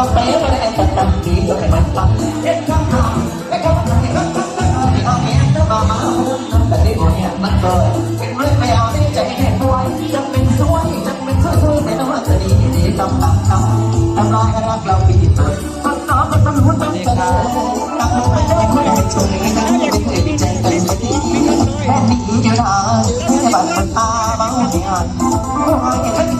มาเป๊ะเลยไตัตัดดีเดี๋ไอ้มันเอ็ดข้างหไอ้ข้างหน้าไอ้ข้างหน้าไอ้ข้างนี้จะมามาแต่ที่ผมเนี่ยมันเคยเป็นเรื่องไม่เอาใจแข็ยจะเป็นช่วยจะเป็นช่วยช่วยแต่งว่ดีดีตำำตำทำร้ายรักเราปีตัวก็น้องก็ต้องรู้ต้งเจอตั้งลงไปจะไม่ได้ชไม่ได้ไม่ใจกันไม่ดีแค่ดีเดีนะแบัดนตาบ้านี่ย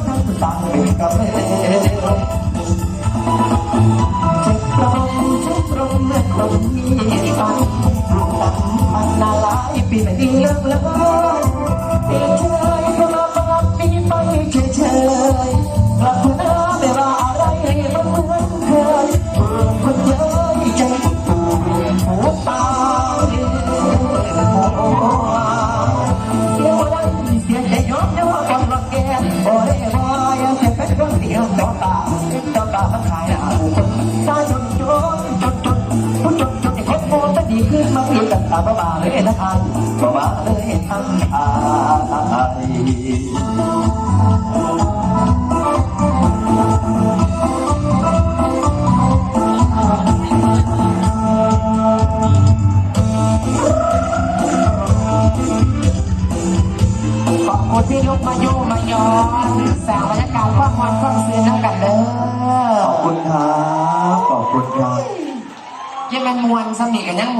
ปันาลายปีไม่ดีเลิกเลยปีเชยก็มาบังปีไปเฉยเฉยกลับมาไม่ว่าอะไรมันเหมือนเคยเบื่อคนเยอะใจตูหัวตาโอ้เสียวันเสียใจยอมเดี๋ยวก่อนรักแกโอ้ยว่ายังเสียเป็นเรื่องเดียวต่อตาต่อตาขาย ดีขึ้นมาเพียงกันตาบ้าเลยนะทันบ้าเลยทั้งทายขอบคุณที่ลุกมาโยมาย้อนสร้างบรรยากาศความมันความซื่นน้ำกันเด้ขอบอคุณครับ ขอบคุณครับ ยังแมันมวนสมีกันยัง